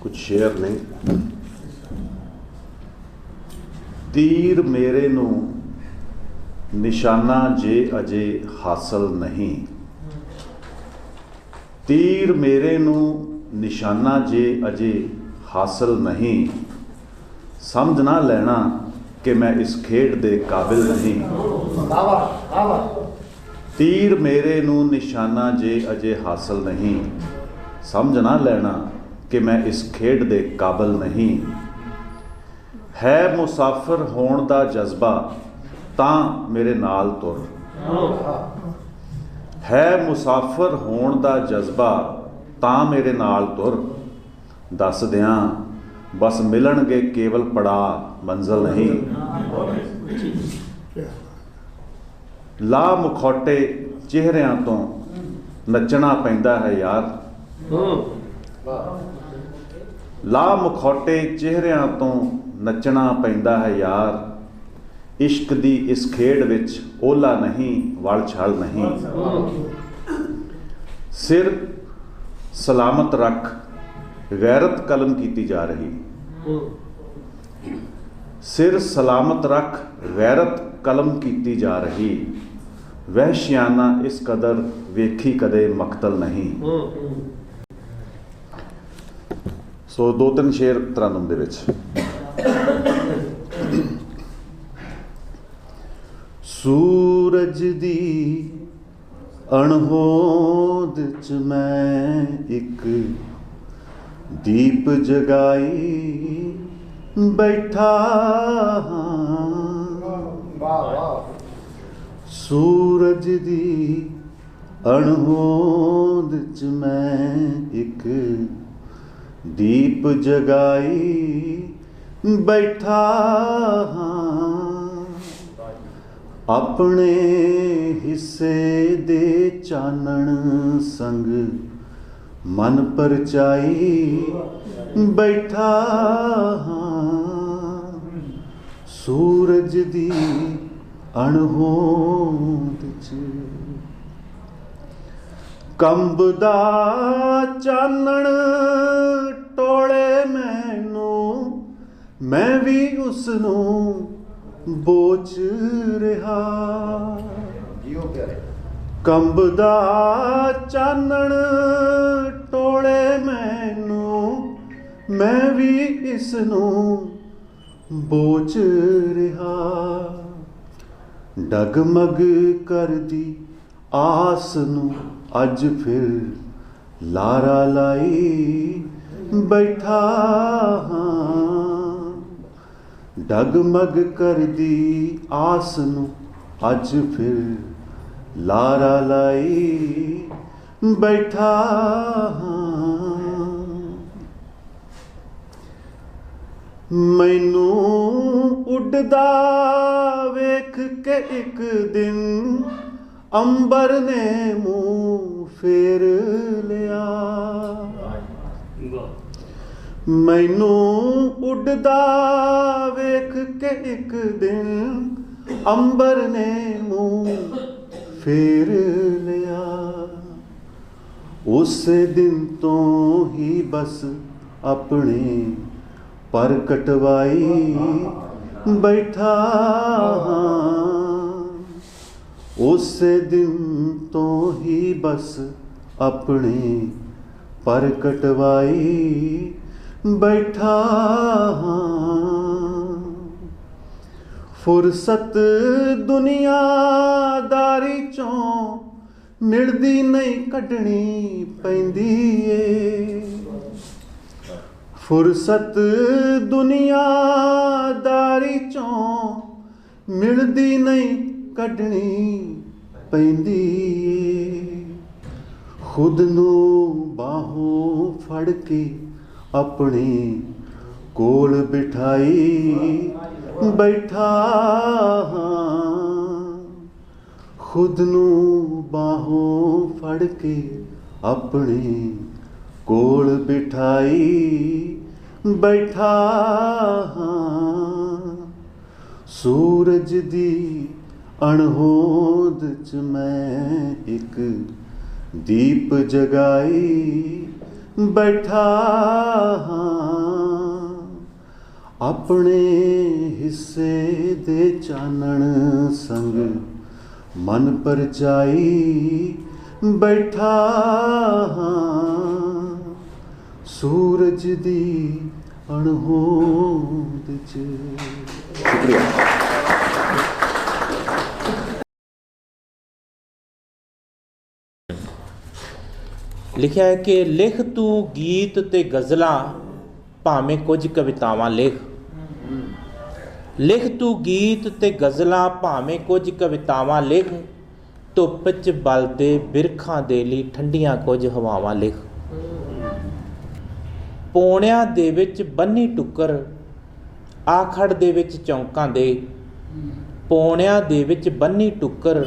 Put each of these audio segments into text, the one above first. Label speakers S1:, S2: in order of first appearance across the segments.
S1: ਕੁਝ ਸ਼ੇਰ ਨੇ ਤੀਰ ਮੇਰੇ ਨੂੰ ਨਿਸ਼ਾਨਾ ਜੇ ਅਜੇ ਹਾਸਲ ਨਹੀਂ। ਤੀਰ ਮੇਰੇ ਨੂੰ ਨਿਸ਼ਾਨਾ ਜੇ ਅਜੇ ਹਾਸਲ ਨਹੀਂ। ਸਮਝ ਨਾ ਲੈਣਾ ਕਿ ਮੈਂ ਇਸ ਖੇਡ ਦੇ ਕਾਬਿਲ ਨਹੀਂ। ਤੀਰ ਮੇਰੇ ਨੂੰ ਨਿਸ਼ਾਨਾ ਜੇ ਅਜੇ ਹਾਸਲ ਨਹੀਂ। ਸਮਝ ਨਾ ਲੈਣਾ ਕਿ ਮੈਂ ਇਸ ਖੇਡ ਦੇ ਕਾਬਲ ਨਹੀਂ। ਹੈ ਮੁਸਾਫਰ ਹੋਣ ਦਾ ਜਜ਼ਬਾ, ਤਾਂ ਮੇਰੇ ਨਾਲ ਤੁਰ। ਹੈ ਮੁਸਾਫਰ ਹੋਣ ਦਾ ਜਜ਼ਬਾ, ਤਾਂ ਮੇਰੇ ਨਾਲ ਤੁਰ। ਦੱਸ ਦਿਆਂ, ਬਸ ਮਿਲਣਗੇ ਕੇਵਲ ਪੜਾ, ਮੰਜ਼ਲ ਨਹੀਂ। ਲਾ ਮੁਖੌਟੇ ਚਿਹਰਿਆਂ ਤੋਂ ਨੱਚਣਾ ਪੈਂਦਾ ਹੈ ਯਾਰ। ਲਾ ਮੁਖੌਟੇ ਚਿਹਰਿਆਂ ਤੋਂ ਨੱਚਣਾ ਪੈਂਦਾ ਹੈ ਯਾਰ। ਇਸ਼ਕ ਦੀ ਇਸ ਖੇਡ ਵਿੱਚ ਓਲਾ ਨਹੀਂ, ਵਲ ਛਲ ਨਹੀਂ। ਸਿਰ ਸਲਾਮਤ ਰੱਖ, ਗੈਰਤ ਕਲਮ ਕੀਤੀ ਜਾ ਰਹੀ। ਸਿਰ ਸਲਾਮਤ ਰੱਖ, ਗੈਰਤ ਕਲਮ ਕੀਤੀ ਜਾ ਰਹੀ। ਵਹਿਸ਼ਿਆਨਾ ਇਸ ਕਦਰ ਵੇਖੀ ਕਦੇ ਮਕਤਲ ਨਹੀਂ। ਸੋ ਦੋ ਤਿੰਨ ਸ਼ੇਰ ਤਰਨਮ ਦੇ ਵਿੱਚ। ਸੂਰਜ ਦੀ ਅਣਹੋਂਦ ਚ ਮੈਂ ਇੱਕ ਦੀਪ ਜਗਾਈ ਬੈਠਾ ਹਾਂ।
S2: ਵਾਹ ਵਾਹ
S1: ਸੂਰਜ ਦੀ ਅਣਹੋਂਦ ਚ ਮੈਂ ਇੱਕ ਦੀਪ ਜਗਾਈ ਬੈਠਾ ਹਾਂ। ਆਪਣੇ ਹਿੱਸੇ ਦੇ ਚਾਨਣ ਸੰਗ ਮਨ ਪਰਚਾਈ ਬੈਠਾ ਹਾਂ। ਸੂਰਜ ਦੀ ਅਣਹੋਂਦ ਚ ਕੰਬਦਾ ਚਾਨਣ ਟੋਲੇ ਮੈਨੂੰ ਮੈਂ ਵੀ ਉਸ ਨੂੰ ਬੋਚ ਰਿਹਾ।
S2: ਜੀਓ ਪਿਆਰੇ
S1: ਕੰਬਦਾ ਚਾਨਣ ਟੋਲੇ ਮੈਨੂੰ ਮੈਂ ਵੀ ਇਸ ਨੂੰ ਬੋਚ ਰਿਹਾ। ਡਗਮਗ ਕਰਦੀ ਆਸ ਨੂੰ ਅੱਜ ਫਿਰ ਲਾਰਾ ਲਾਈ ਬੈਠਾ ਹਾਂ। ਡਗਮਗ ਕਰਦੀ ਆਸ ਨੂੰ ਅੱਜ ਫਿਰ ਲਾਰਾ ਲਾਈ ਬੈਠਾ ਹਾਂ। ਮੈਨੂੰ ਉੱਡਦਾ ਵੇਖ ਕੇ ਇੱਕ ਦਿਨ ਅੰਬਰ ਨੇ ਮੂੰਹ ਫੇਰ ਲਿਆ। ਮੈਨੂੰ ਉੱਡਦਾ ਵੇਖ ਕੇ ਇੱਕ ਦਿਨ ਅੰਬਰ ਨੇ ਮੂੰਹ ਫੇਰ ਲਿਆ। ਉਸ ਦਿਨ ਤੋਂ ਹੀ ਬਸ ਆਪਣੇ ਪਰ ਕਟਵਾਈ ਬੈਠਾ ਹਾਂ। ਉਸੇ ਦਿਨ ਤੋਂ ਹੀ ਬਸ ਆਪਣੇ ਪਰ ਕਟਵਾਈ ਬੈਠਾ ਹਾਂ। ਫੁਰਸਤ ਦੁਨੀਆਦਾਰੀ ਚੋਂ ਮਿਲਦੀ ਨਹੀਂ ਕੱਢਣੀ ਪੈਂਦੀ ਏ। ਫੁਰਸਤ ਦੁਨੀਆਦਾਰੀ ਚੋਂ ਮਿਲਦੀ ਨਹੀਂ ਕੱਢਣੀ ਪੈਂਦੀ ਏ। ਖੁਦ ਨੂੰ ਬਾਹੋਂ ਫੜ ਕੇ ਆਪਣੇ ਕੋਲ ਬਿਠਾਈ ਬੈਠਾ ਹਾਂ। ਖੁਦ ਨੂੰ ਬਾਹੋਂ ਫੜ ਕੇ ਆਪਣੇ ਕੋਲ ਬਿਠਾਈ ਬੈਠਾ ਹਾਂ। ਸੂਰਜ ਦੀ ਅਣਹੋਦ ਚ ਮੈਂ ਇੱਕ ਦੀਪ ਜਗਾਈ ਬੈਠਾ ਹਾਂ। ਆਪਣੇ ਹਿੱਸੇ ਦੇ ਚਾਨਣ ਸੰਗ ਮਨ ਪਰਚਾਈ ਬੈਠਾ ਹਾਂ। ਸੂਰਜ ਦੀ ਅਣਹੋਂਦ ਚ। ਸ਼ੁਕਰੀਆ।
S3: ਲਿਖਿਆ ਹੈ ਕਿ ਲਿਖ ਤੂੰ ਗੀਤ ਤੇ ਗਜ਼ਲਾਂ, ਭਾਵੇਂ ਕੁਝ ਕਵਿਤਾਵਾਂ ਲਿਖ। ਲਿਖ ਤੂੰ ਗੀਤ ਤੇ ਗਜ਼ਲਾਂ, ਭਾਵੇਂ ਕੁਝ ਕਵਿਤਾਵਾਂ ਲਿਖ। ਧੁੱਪ 'ਚ ਬਲਦੇ ਬਿਰਖਾਂ ਦੇ ਲਈ ਠੰਡੀਆਂ ਕੁਝ ਹਵਾਵਾਂ ਲਿਖ। ਪੌਣਿਆਂ ਦੇ ਵਿੱਚ ਬੰਨੀ ਟੁੱਕਰ, ਆਖੜ ਦੇ ਵਿੱਚ ਚੌਂਕਾਂ ਦੇ। ਪੌਣਿਆਂ ਦੇ ਵਿੱਚ ਬੰਨੀ ਟੁੱਕਰ,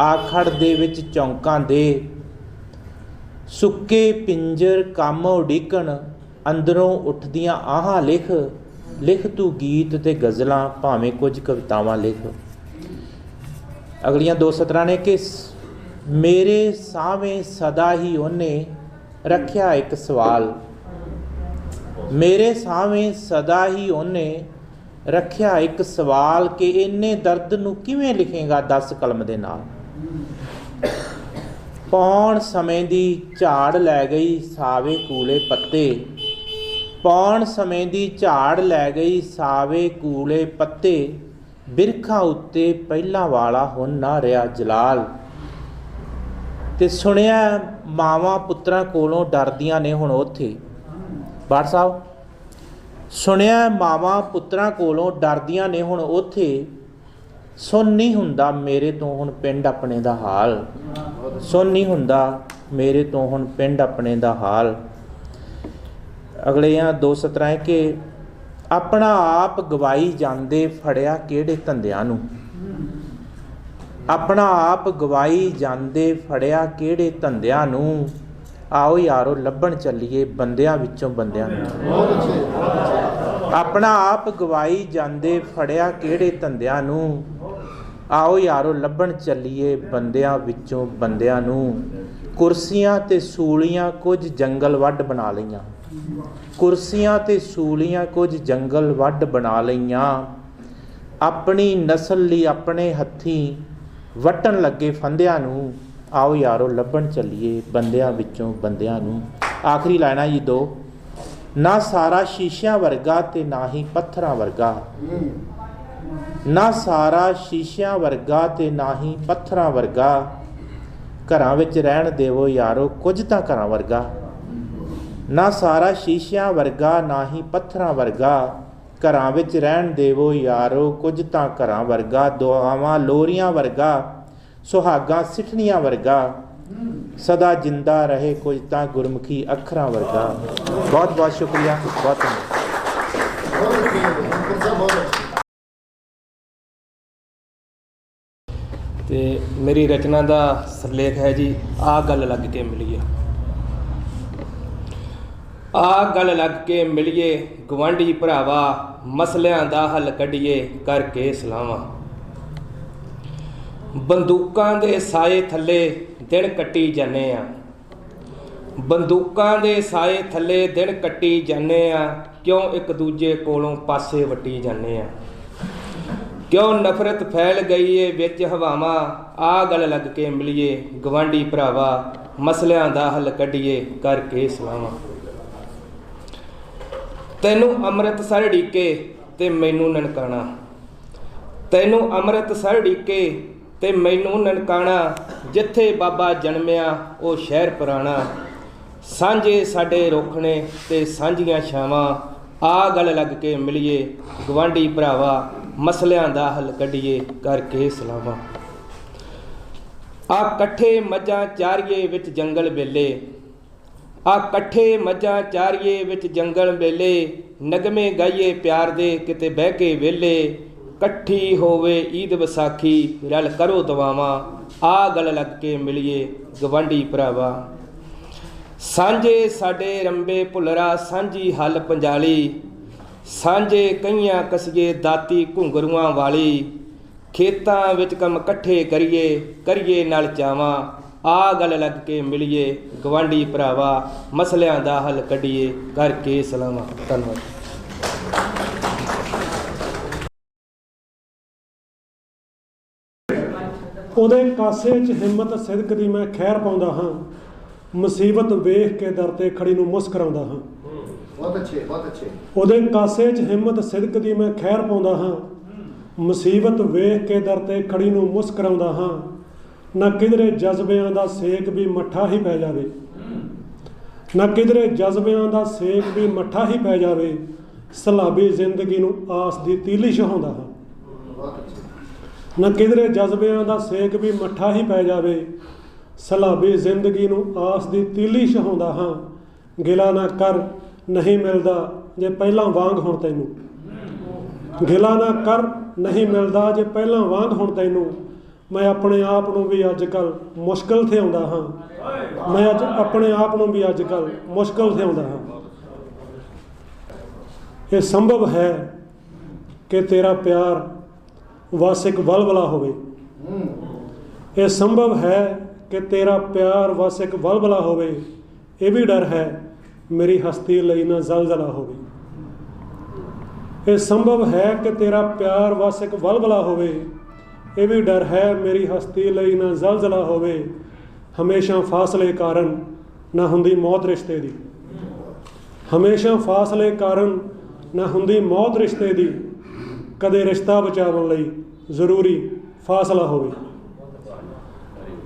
S3: ਆਖੜ ਦੇ ਵਿੱਚ ਚੌਂਕਾਂ ਦੇ। ਸੁੱਕੇ ਪਿੰਜਰ ਕੰਮ ਉਡੀਕਣ, ਅੰਦਰੋਂ ਉੱਠਦੀਆਂ ਆਹਾਂ ਲਿਖ ਲਿਖ ਤੂੰ ਗੀਤ ਤੇ ਗਜ਼ਲਾਂ, ਭਾਵੇਂ ਕੁਝ ਕਵਿਤਾਵਾਂ ਲਿਖ। ਅਗਲੀਆਂ ਦੋ ਸਤਰਾਂ ਨੇ ਕਿ ਮੇਰੇ ਸਾਵੇਂ ਸਦਾ ਹੀ ਉਹਨੇ ਰੱਖਿਆ ਇੱਕ ਸਵਾਲ। ਮੇਰੇ ਸਾਵੇਂ ਸਦਾ ਹੀ ਉਹਨੇ ਰੱਖਿਆ ਇੱਕ ਸਵਾਲ ਕਿ ਇੰਨੇ ਦਰਦ ਨੂੰ ਕਿਵੇਂ ਲਿਖੇਗਾ 10 ਕਲਮ ਦੇ ਨਾਲ? ਪੌਣ ਸਮੇਂ ਦੀ ਝਾੜ ਲੈ ਗਈ ਸਾਵੇ ਕੂਲੇ ਪੱਤੇ। ਪੌਣ ਸਮੇਂ ਦੀ ਝਾੜ ਲੈ ਗਈ ਸਾਵੇ ਕੂਲੇ ਪੱਤੇ। ਬਿਰਖਾਂ ਉੱਤੇ ਪਹਿਲਾਂ ਵਾਲਾ ਹੁਣ ਨਾ ਰਿਹਾ ਜਲਾਲ। ਤੇ ਸੁਣਿਆ ਮਾਵਾਂ ਪੁੱਤਰਾਂ ਕੋਲੋਂ ਡਰਦੀਆਂ ਨੇ ਹੁਣ ਉੱਥੇ। ਬਾਠ ਸਾਹਿਬ, ਸੁਣਿਆ ਮਾਵਾਂ ਪੁੱਤਰਾਂ ਕੋਲੋਂ ਡਰਦੀਆਂ ਨੇ ਹੁਣ ਉੱਥੇ। ਸੁਣ ਨਹੀਂ ਹੁੰਦਾ ਮੇਰੇ ਤੋਂ ਹੁਣ ਪਿੰਡ ਆਪਣੇ ਦਾ ਹਾਲ। ਸੁਣ ਨਹੀਂ ਹੁੰਦਾ, ਮੇਰੇ ਤੋਂ ਹੁਣ ਪਿੰਡ ਆਪਣੇ ਦਾ ਹਾਲ। ਅਗਲੇ ਆ ਦੋ ਸਤਰਾਂ ਹੈ ਕਿ ਆਪਣਾ ਆਪ ਗਵਾਈ ਜਾਂਦੇ ਫੜਿਆ ਕਿਹੜੇ ਧੰਦਿਆਂ ਨੂੰ? ਆਪਣਾ ਆਪ ਗਵਾਈ ਜਾਂਦੇ ਫੜਿਆ ਕਿਹੜੇ ਧੰਦਿਆਂ ਨੂੰ? ਆਓ ਯਾਰੋ, ਲੱਭਣ ਚੱਲੀਏ ਬੰਦਿਆਂ ਵਿੱਚੋਂ ਬੰਦਿਆਂ ਨੂੰ। ਆਪਣਾ ਆਪ ਗਵਾਈ ਜਾਂਦੇ ਫੜਿਆ ਕਿਹੜੇ ਧੰਦਿਆਂ ਨੂੰ? ਆਓ ਯਾਰੋ, ਲੱਭਣ ਚੱਲੀਏ ਬੰਦਿਆਂ ਵਿੱਚੋਂ ਬੰਦਿਆਂ ਨੂੰ। ਕੁਰਸੀਆਂ ਤੇ ਸੂਲੀਆਂ ਕੁਝ ਜੰਗਲ ਵੱਡ ਬਣਾ ਲਈਆਂ। ਕੁਰਸੀਆਂ ਤੇ ਸੂਲੀਆਂ ਕੁਝ ਜੰਗਲ ਵੱਡ ਬਣਾ ਲਈਆਂ। ਆਪਣੀ ਨਸਲ ਲਈ ਆਪਣੇ ਹੱਥੀਂ ਵਟਣ ਲੱਗੇ ਫੰਦਿਆਂ ਨੂੰ। ਆਓ ਯਾਰੋ, ਲੱਭਣ ਚੱਲੀਏ ਬੰਦਿਆਂ ਵਿੱਚੋਂ ਬੰਦਿਆਂ ਨੂੰ। ਆਖਰੀ ਲਾਈਨਾਂ ਜੀ ਦੋ। ਨਾ ਸਾਰਾ ਸ਼ੀਸ਼ਿਆਂ ਵਰਗਾ ਤੇ ਨਾ ਹੀ ਪੱਥਰਾਂ ਵਰਗਾ। ਨਾ ਸਾਰਾ ਸ਼ੀਸ਼ਿਆਂ ਵਰਗਾ ਤੇ ਨਾ ਹੀ ਪੱਥਰਾਂ ਵਰਗਾ। ਘਰਾਂ ਵਿੱਚ ਰਹਿਣ ਦੇਵੋ ਯਾਰੋ, ਕੁਝ ਤਾਂ ਘਰਾਂ ਵਰਗਾ। ਨਾ ਸਾਰਾ ਸ਼ੀਸ਼ਿਆਂ ਵਰਗਾ, ਨਾ ਹੀ ਪੱਥਰਾਂ ਵਰਗਾ। ਘਰਾਂ ਵਿੱਚ ਰਹਿਣ ਦੇਵੋ ਯਾਰੋ, ਕੁਝ ਤਾਂ ਘਰਾਂ ਵਰਗਾ। ਦੁਆਵਾਂ ਲੋਰੀਆਂ ਵਰਗਾ, ਸੁਹਾਗਾਂ ਸਿੱਠਣੀਆਂ ਵਰਗਾ। ਸਦਾ ਜਿੰਦਾ ਰਹੇ ਕੁਝ ਤਾਂ ਗੁਰਮੁਖੀ ਅੱਖਰਾਂ ਵਰਗਾ। ਬਹੁਤ ਬਹੁਤ ਸ਼ੁਕਰੀਆ, ਬਹੁਤ ਧੰਨਵਾਦ।
S4: ਤੇ ਮੇਰੀ ਰਚਨਾ ਦਾ ਸਿਰਲੇਖ ਹੈ ਜੀ ਆ ਗੱਲ ਲੱਗ ਕੇ ਮਿਲੀਏ। ਆ ਗੱਲ ਲੱਗ ਕੇ ਮਿਲੀਏ ਗਵਾਂਢੀ ਭਰਾਵਾ, ਮਸਲਿਆਂ ਦਾ ਹੱਲ ਕੱਢੀਏ ਕਰਕੇ ਸਲਾਹਾਂ ਬੰਦੂਕਾਂ ਦੇ ਸਾਏ ਥੱਲੇ ਦਿਨ ਕੱਟੀ ਜਾਂਦੇ ਆ। ਬੰਦੂਕਾਂ ਦੇ ਸਾਏ ਥੱਲੇ ਦਿਨ ਕੱਟੀ ਜਾਂਦੇ ਆ, ਕਿਉਂ ਇੱਕ ਦੂਜੇ ਕੋਲੋਂ ਪਾਸੇ ਵੱਟੀ ਜਾਂਦੇ ਆ। ਕਿਉਂ ਨਫ਼ਰਤ ਫੈਲ ਗਈ ਏ ਵਿੱਚ ਹਵਾਵਾਂ? ਆ ਗੱਲ ਲੱਗ ਕੇ ਮਿਲੀਏ ਗਵਾਂਢੀ ਭਰਾਵਾ, ਮਸਲਿਆਂ ਦਾ ਹੱਲ ਕੱਢੀਏ ਕਰਕੇ ਸਲਾਹਾਂ। ਤੈਨੂੰ ਅੰਮ੍ਰਿਤ ਸਰ ਢੀਕੇ ਤੇ ਮੈਨੂੰ ਨਨਕਾਣਾ। ਤੈਨੂੰ ਅੰਮ੍ਰਿਤ ਸਰ ਢੀਕੇ ਤੇ ਮੈਨੂੰ ਨਨਕਾਣਾ। ਜਿੱਥੇ ਬਾਬਾ ਜਨਮਿਆ, ਉਹ ਸ਼ਹਿਰ ਪੁਰਾਣਾ। ਸਾਂਝੇ ਸਾਡੇ ਰੋਖਣੇ ਤੇ ਸਾਂਝੀਆਂ ਛਾਵਾਂ ਆ ਗੱਲ ਲੱਗ ਕੇ ਮਿਲੀਏ ਗਵਾਂਢੀ ਭਰਾਵਾ, ਮਸਲਿਆਂ ਦਾ ਹੱਲ ਕੱਢੀਏ, ਕਰਕੇ ਸਲਾਹਾਂ ਆ ਇਕੱਠੇ ਮੱਝਾਂ ਚਾਰੀਏ ਵਿੱਚ ਜੰਗਲ ਵੇਲੇ ਆ ਇਕੱਠੇ ਮੱਝਾਂ ਚਾਰੀਏ ਵਿੱਚ ਜੰਗਲ ਵੇਲੇ, ਨਗਮੇ ਗਾਈਏ ਪਿਆਰ ਦੇ ਕਿਤੇ ਬਹਿ ਕੇ ਵੇਲੇ, ਇਕੱਠੀ ਹੋਵੇ ਈਦ ਵਿਸਾਖੀ, ਰਲ ਕਰੋ ਦਵਾਵਾਂ ਆ ਗੱਲ ਲੱਗ ਕੇ ਮਿਲੀਏ ਗਵਾਂਢੀ ਭਰਾਵਾ। ਸਾਂਝੇ ਸਾਡੇ ਰੰਬੇ ਭੁੱਲਰਾ, ਸਾਂਝੀ ਹੱਲ ਪੰਜਾਲੀ। ਸਾਂਝੇ ਕਈਆਂ ਕਸੀਏ ਦਾਤੀ ਘੁੰਗਰੂਆਂ ਵਾਲੀ। ਖੇਤਾਂ ਵਿੱਚ ਕੰਮ ਇਕੱਠੇ ਕਰੀਏ ਕਰੀਏ ਨਾਲ ਚਾਵਾਂ। ਆ ਗੱਲ ਲੱਗ ਕੇ ਮਿਲੀਏ ਗਵਾਂਢੀ ਭਰਾਵਾ, ਮਸਲਿਆਂ ਦਾ ਹੱਲ ਕੱਢੀਏ ਕਰਕੇ ਸਲਾਮਾ ਧੰਨਵਾਦ।
S5: ਉਹਦੇ ਕਾਸੇ 'ਚ ਹਿੰਮਤ ਸਿਦਕ ਦੀ ਮੈਂ ਖੈਰ ਪਾਉਂਦਾ ਹਾਂ। ਮੁਸੀਬਤ ਵੇਖ ਕੇ ਦਰ ਤੇ ਖੜੀ ਨੂੰ ਮੁਸਕਰਾਉਂਦਾ ਹਾਂ।
S2: ਬਹੁਤ ਅੱਛੇ ਬਹੁਤ ਅੱਛੇ।
S5: ਉਹਦੇ ਕਾਸੇ 'ਚ ਹਿੰਮਤ ਸਿਦਕ ਦੀ ਮੈਂ ਖੈਰ ਪਾਉਂਦਾ ਹਾਂ। ਮੁਸੀਬਤ ਵੇਖ ਕੇ ਦਰ ਤੇ ਖੜੀ ਨੂੰ ਮੁਸਕਰਾਉਂਦਾ ਹਾਂ। ਨਾ ਕਿਧਰੇ ਜਜ਼ਬਿਆਂ ਦਾ ਸੇਕ ਵੀ ਮੱਠਾ ਹੀ ਪੈ ਜਾਵੇ। ਨਾ ਕਿਧਰੇ ਜਜ਼ਬਿਆਂ ਦਾ ਸੇਕ ਵੀ ਮੱਠਾ ਹੀ ਪੈ ਜਾਵੇ। ਸਲਾਬੀ ਜ਼ਿੰਦਗੀ ਨੂੰ ਆਸ ਦੀ ਤੀਲੀ ਛਹਾਉਂਦਾ ਹਾਂ। ਨਾ ਕਿਧਰੇ ਜਜ਼ਬਿਆਂ ਦਾ ਸੇਕ ਵੀ ਮੱਠਾ ਹੀ ਪੈ ਜਾਵੇ। ਸਲਾਬੀ ਜ਼ਿੰਦਗੀ ਨੂੰ ਆਸ ਦੀ ਤੀਲੀ ਛਹਾਉਂਦਾ ਹਾਂ। ਗਿਲਾ ਨਾ ਕਰ, ਨਹੀਂ ਮਿਲਦਾ ਜੇ ਪਹਿਲਾਂ ਵਾਂਗ ਹੁਣ ਤੈਨੂੰ। ਗਿਲਾ ਨਾ ਕਰ, ਨਹੀਂ ਮਿਲਦਾ ਜੇ ਪਹਿਲਾਂ ਵਾਂਗ ਹੁਣ ਤੈਨੂੰ। ਮੈਂ ਆਪਣੇ ਆਪ ਨੂੰ ਵੀ ਅੱਜ ਕੱਲ ਮੁਸ਼ਕਲ ਤੇ ਆਉਂਦਾ ਹਾਂ। ਮੈਂ ਅੱਜ ਆਪਣੇ ਆਪ ਨੂੰ ਵੀ ਅੱਜ ਕੱਲ ਮੁਸ਼ਕਲ ਤੇ ਆਉਂਦਾ ਹਾਂ। ਇਹ ਸੰਭਵ ਹੈ ਕਿ ਤੇਰਾ ਪਿਆਰ ਵਸ ਇੱਕ ਵਲਵਲਾ ਹੋਵੇ। ਇਹ ਸੰਭਵ ਹੈ ਕਿ ਤੇਰਾ ਪਿਆਰ ਵਸ ਇੱਕ ਵਲਵਲਾ ਹੋਵੇ, ਇਹ ਵੀ ਡਰ ਹੈ, ਮੇਰੀ ਹਸਤੀ ਲਈ ਨਾ ਜ਼ਲਜ਼ਲਾ ਹੋਵੇ। ਇਹ ਸੰਭਵ ਹੈ ਕਿ ਤੇਰਾ ਪਿਆਰ ਵਸ ਇੱਕ ਵਲਵਲਾ ਹੋਵੇ, ਇਹ ਵੀ ਡਰ ਹੈ, ਮੇਰੀ ਹਸਤੀ ਲਈ ਨਾ ਜ਼ਲਜ਼ਲਾ ਹੋਵੇ। ਹਮੇਸ਼ਾ ਫਾਸਲੇ ਕਾਰਨ ਨਾ ਹੁੰਦੀ ਮੌਤ ਰਿਸ਼ਤੇ ਦੀ। ਹਮੇਸ਼ਾ ਫਾਸਲੇ ਕਾਰਨ ਨਾ ਹੁੰਦੀ ਮੌਤ ਰਿਸ਼ਤੇ ਦੀ। ਕਦੇ ਰਿਸ਼ਤਾ ਬਚਾਉਣ ਲਈ ਜ਼ਰੂਰੀ ਫਾਸਲਾ ਹੋਵੇ।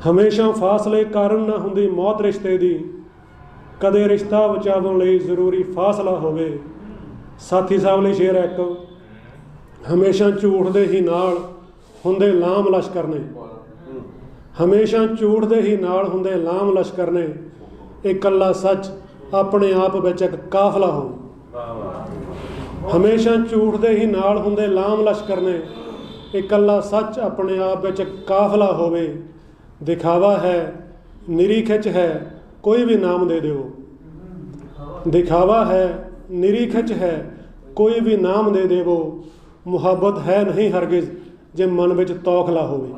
S5: ਹਮੇਸ਼ਾ ਫਾਸਲੇ ਕਾਰਨ ਨਾ ਹੁੰਦੀ ਮੌਤ ਰਿਸ਼ਤੇ ਦੀ। ਕਦੇ ਰਿਸ਼ਤਾ ਬਚਾਉਣ ਲਈ ਜ਼ਰੂਰੀ ਫਾਸਲਾ ਹੋਵੇ। ਸਾਥੀ ਸਾਹਿਬ ਲਈ ਸ਼ੇਰ ਹੈ ਇੱਕ। ਹਮੇਸ਼ਾ ਝੂਠ ਦੇ ਹੀ ਨਾਲ ਹੁੰਦੇ ਲਾਮ ਲਸ਼ਕਰ ਨੇ। ਹਮੇਸ਼ਾ ਝੂਠ ਦੇ ਹੀ ਨਾਲ ਹੁੰਦੇ ਲਾਮ ਲਸ਼ਕਰ ਨੇ। ਇਕੱਲਾ ਸੱਚ ਆਪਣੇ ਆਪ ਵਿੱਚ ਇੱਕ ਕਾਫਲਾ ਹੋ। ਹਮੇਸ਼ਾ ਝੂਠ ਦੇ ਹੀ ਨਾਲ ਹੁੰਦੇ ਲਾਮ ਲਸ਼ਕਰ ਨੇ। ਇਕੱਲਾ ਸੱਚ ਆਪਣੇ ਆਪ ਵਿੱਚ ਕਾਫਲਾ ਹੋਵੇ। ਦਿਖਾਵਾ ਹੈ, ਨਿਰੀ ਖਿੱਚ ਹੈ, ਕੋਈ ਵੀ ਨਾਮ ਦੇ ਦਿਓ। ਦਿਖਾਵਾ ਹੈ, ਨਿਰੀ ਖਿੱਚ ਹੈ, ਕੋਈ ਵੀ ਨਾਮ ਦੇ ਦੇਵੋ। ਮੁਹੱਬਤ ਹੈ ਨਹੀਂ ਹਰਗਿਜ਼, ਜੇ ਮਨ ਵਿੱਚ ਤੌਖਲਾ ਹੋਵੇ।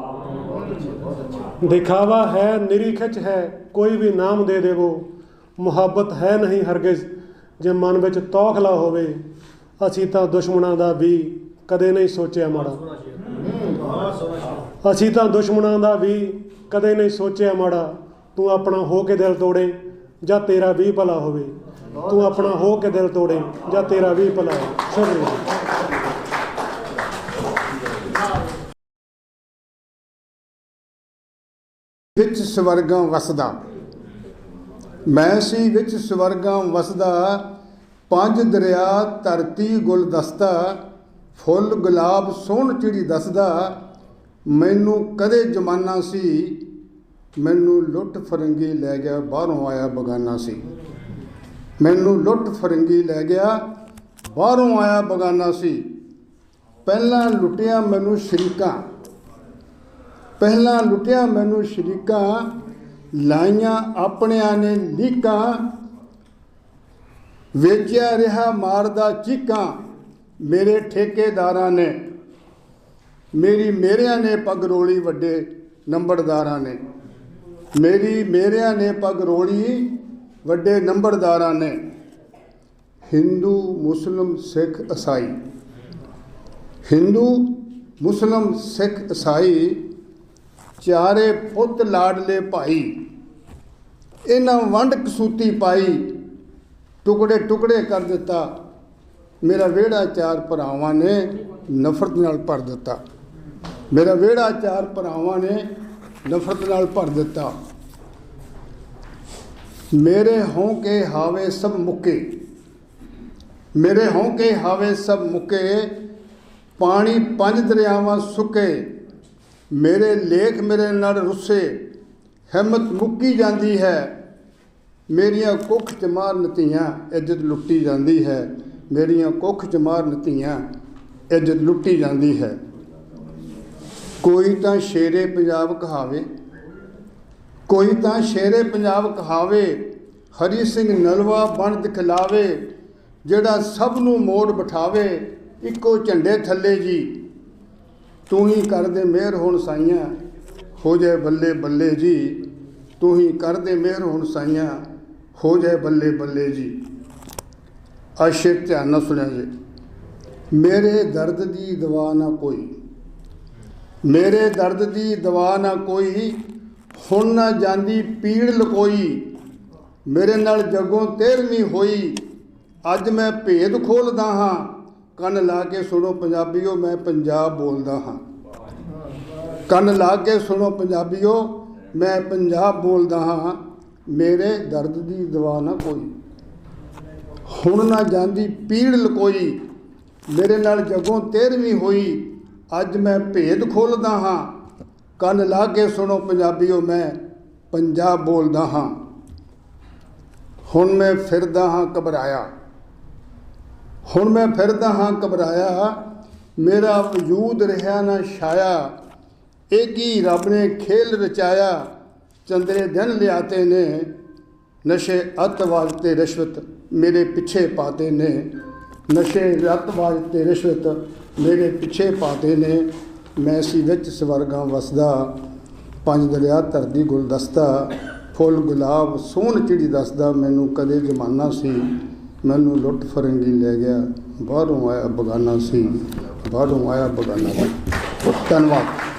S5: ਦਿਖਾਵਾ ਹੈ, ਨਿਰੀ ਖਿੱਚ ਹੈ, ਕੋਈ ਵੀ ਨਾਮ ਦੇ ਦੇਵੋ। ਮੁਹੱਬਤ ਹੈ ਨਹੀਂ ਹਰਗਿਜ਼, ਜੇ ਮਨ ਵਿੱਚ ਤੌਖਲਾ ਹੋਵੇ। ਅਸੀਂ ਤਾਂ ਦੁਸ਼ਮਣਾਂ ਦਾ ਵੀ ਕਦੇ ਨਹੀਂ ਸੋਚਿਆ ਮਾੜਾ। ਅਸੀਂ ਤਾਂ ਦੁਸ਼ਮਣਾਂ ਦਾ ਵੀ ਕਦੇ ਨਹੀਂ ਸੋਚਿਆ ਮਾੜਾ, ਤੂੰ ਆਪਣਾ ਹੋ ਕੇ ਦਿਲ ਤੋੜੇ, ਜਾਂ ਤੇਰਾ ਵੀ ਭਲਾ ਹੋਵੇ। ਤੂੰ ਆਪਣਾ ਹੋ ਕੇ ਦਿਲ ਤੋੜੇ, ਜਾਂ ਤੇਰਾ ਵੀ ਭਲਾ ਹੋਵੇ। ਸ਼ੁਕਰੀਆ
S6: ਵਿੱਚ ਸਵਰਗਾਂ ਵਸਦਾ। ਮੈਂ ਸੀ ਵਿੱਚ ਸਵਰਗਾਂ ਵਸਦਾ, ਪੰਜ ਦਰਿਆ ਧਰਤੀ ਗੁਲਦਸਤਾ, ਫੁੱਲ ਗੁਲਾਬ ਸੋਹਣ ਚਿੜੀ ਦੱਸਦਾ। ਮੈਨੂੰ ਕਦੇ ਜਮਾਨਾ ਸੀ, ਮੈਨੂੰ ਲੁੱਟ ਫਰੰਗੀ ਲੈ ਗਿਆ, ਬਾਹਰੋਂ ਆਇਆ ਬਗਾਨਾ ਸੀ। ਮੈਨੂੰ ਲੁੱਟ ਫਰੰਗੀ ਲੈ ਗਿਆ, ਬਾਹਰੋਂ ਆਇਆ ਬਗਾਨਾ ਸੀ। ਪਹਿਲਾਂ ਲੁੱਟਿਆ ਮੈਨੂੰ ਸ਼ਰੀਕਾਂ। ਪਹਿਲਾਂ ਲੁੱਟਿਆ ਮੈਨੂੰ ਸ਼ਰੀਕਾਂ, ਲਾਈਆਂ ਆਪਣਿਆਂ ਨੇ ਲੀਕਾਂ। ਵੇਚਿਆ ਰਿਹਾ ਮਾਰਦਾ ਚੀਕਾਂ ਮੇਰੇ ਠੇਕੇਦਾਰਾਂ ਨੇ। ਮੇਰੀ ਮੇਰਿਆਂ ਨੇ ਪੱਗ ਰੋਲੀ ਵੱਡੇ ਨੰਬਰਦਾਰਾਂ ਨੇ। ਮੇਰੀ ਮੇਰਿਆਂ ਨੇ ਪੱਗ ਰੋਲੀ ਵੱਡੇ ਨੰਬਰਦਾਰਾਂ ਨੇ। ਹਿੰਦੂ, ਮੁਸਲਮ, ਸਿੱਖ, ਈਸਾਈ। ਹਿੰਦੂ, ਮੁਸਲਮ, ਸਿੱਖ, ਈਸਾਈ ਚਾਰੇ ਪੁੱਤ ਲਾਡਲੇ ਭਾਈ। ਇਹਨਾਂ ਵੰਡ ਕਸੂਤੀ ਪਾਈ, ਟੁਕੜੇ ਟੁਕੜੇ ਕਰ ਦਿੱਤਾ। ਮੇਰਾ ਵਿਹੜਾ ਚਾਰ ਭਰਾਵਾਂ ਨੇ ਨਫ਼ਰਤ ਨਾਲ ਭਰ ਦਿੱਤਾ। ਮੇਰਾ ਵਿਹੜਾ ਚਾਰ ਭਰਾਵਾਂ ਨੇ ਨਫ਼ਰਤ ਨਾਲ ਭਰ ਦਿੱਤਾ। ਮੇਰੇ ਹੌਂਕੇ ਹਾਵੇ ਸਭ ਮੁੱਕੇ। ਮੇਰੇ ਹੌਂਕੇ ਹਾਵੇ ਸਭ ਮੁੱਕੇ। ਪਾਣੀ ਪੰਜ ਦਰਿਆਵਾਂ ਸੁੱਕੇ। ਮੇਰੇ ਲੇਖ ਮੇਰੇ ਨਾਲ ਰੁੱਸੇ। ਹਿੰਮਤ ਮੁੱਕੀ ਜਾਂਦੀ ਹੈ। ਮੇਰੀਆਂ ਕੁੱਖ ਚ ਮਾਰ ਨਤੀਆਂ ਇੱਜ਼ਤ ਲੁੱਟੀ ਜਾਂਦੀ ਹੈ। ਮੇਰੀਆਂ ਕੁੱਖ ਚ ਮਾਰ ਨਤੀਆਂ ਇੱਜ਼ਤ ਲੁੱਟੀ ਜਾਂਦੀ ਹੈ। ਕੋਈ ਤਾਂ ਸ਼ੇਰੇ ਪੰਜਾਬ ਕਹਾਵੇ, ਕੋਈ ਤਾਂ ਸ਼ੇਰੇ ਪੰਜਾਬ ਕਹਾਵੇ, ਹਰੀ ਸਿੰਘ ਨਲਵਾ ਬਣ ਦਿਖਲਾਵੇ, ਜਿਹੜਾ ਸਭ ਨੂੰ ਮੋੜ ਬਿਠਾਵੇ, ਇੱਕੋ ਝੰਡੇ ਥੱਲੇ ਜੀ। ਤੂੰ ਹੀ ਕਰ ਦੇ ਮਿਹਰ ਹੁਣ ਸਾਈਆਂ, ਹੋ ਜਾਏ ਬੱਲੇ ਬੱਲੇ ਜੀ। ਤੂੰ ਹੀ ਕਰ ਦੇ ਮਿਹਰ ਹੁਣ ਸਾਈਆਂ, ਹੋ ਜਾਏ ਬੱਲੇ ਬੱਲੇ ਜੀ। ਅਸ਼ਰ ਧਿਆਨ ਨਾਲ ਸੁਣਿਆ ਜੀ। ਮੇਰੇ ਦਰਦ ਦੀ ਦਵਾ ਨਾ ਕੋਈ। ਮੇਰੇ ਦਰਦ ਦੀ ਦਵਾ ਨਾ ਕੋਈ, ਹੁਣ ਨਾ ਜਾਂਦੀ ਪੀੜ ਲਕੋਈ। ਮੇਰੇ ਨਾਲ ਜੱਗੋਂ ਤੇਰਵੀਂ ਹੋਈ। ਅੱਜ ਮੈਂ ਭੇਦ ਖੋਲਦਾ ਹਾਂ। ਕੰਨ ਲਾ ਕੇ ਸੁਣੋ ਪੰਜਾਬੀਓ, ਮੈਂ ਪੰਜਾਬ ਬੋਲਦਾ ਹਾਂ। ਕੰਨ ਲਾ ਕੇ ਸੁਣੋ ਪੰਜਾਬੀਓ, ਮੈਂ ਪੰਜਾਬ ਬੋਲਦਾ ਹਾਂ। ਮੇਰੇ ਦਰਦ ਦੀ ਦਵਾ ਨਾ ਕੋਈ। ਹੁਣ ਨਾ ਜਾਂਦੀ ਪੀੜ ਲਕੋਈ। ਮੇਰੇ ਨਾਲ ਜੱਗੋਂ ਤੇਰਵੀਂ ਹੋਈ। ਅੱਜ ਮੈਂ ਭੇਦ ਖੋਲਦਾ ਹਾਂ। ਕੰਨ ਲਾ ਕੇ ਸੁਣੋ ਪੰਜਾਬੀਓ, ਮੈਂ ਪੰਜਾਬ ਬੋਲਦਾ ਹਾਂ। ਹੁਣ ਮੈਂ ਫਿਰਦਾ ਹਾਂ ਘਬਰਾਇਆ। ਹੁਣ ਮੈਂ ਫਿਰਦਾ ਹਾਂ ਘਬਰਾਇਆ। ਮੇਰਾ ਵਜੂਦ ਰਿਹਾ ਨਾ ਛਾਇਆ। ਇਹ ਕੀ ਰੱਬ ਨੇ ਖੇਲ ਰਚਾਇਆ? ਚੰਦਰੇ ਦਿਨ ਲਿਆਤੇ ਨੇ। ਨਸ਼ੇ ਅਤਵਾਜ ਤੇ ਰਿਸ਼ਵਤ ਮੇਰੇ ਪਿੱਛੇ ਪਾਤੇ ਨੇ। ਨਸ਼ੇ ਅਤਵਾਜ ਤੇ ਰਿਸ਼ਵਤ ਮੇਰੇ ਪਿੱਛੇ ਪਾਤੇ ਨੇ, ਮੈਂ ਸੀ ਵਿੱਚ ਸਵਰਗਾਂ ਵਸਦਾ, ਪੰਜ ਦਰਿਆ ਧਰਦੀ ਗੁਲਦਸਤਾ, ਫੁੱਲ ਗੁਲਾਬ ਸੋਹਣ ਚਿੜੀ ਦੱਸਦਾ, ਮੈਨੂੰ ਕਦੇ ਜ਼ਮਾਨਾ ਸੀ, ਮੈਨੂੰ ਲੁੱਟ ਫਰੰਗੀ ਲੈ ਗਿਆ, ਬਾਹਰੋਂ ਆਇਆ ਬਗਾਨਾ ਸੀ, ਬਾਹਰੋਂ ਆਇਆ ਬਗਾਨਾ ਸੀ। ਧੰਨਵਾਦ।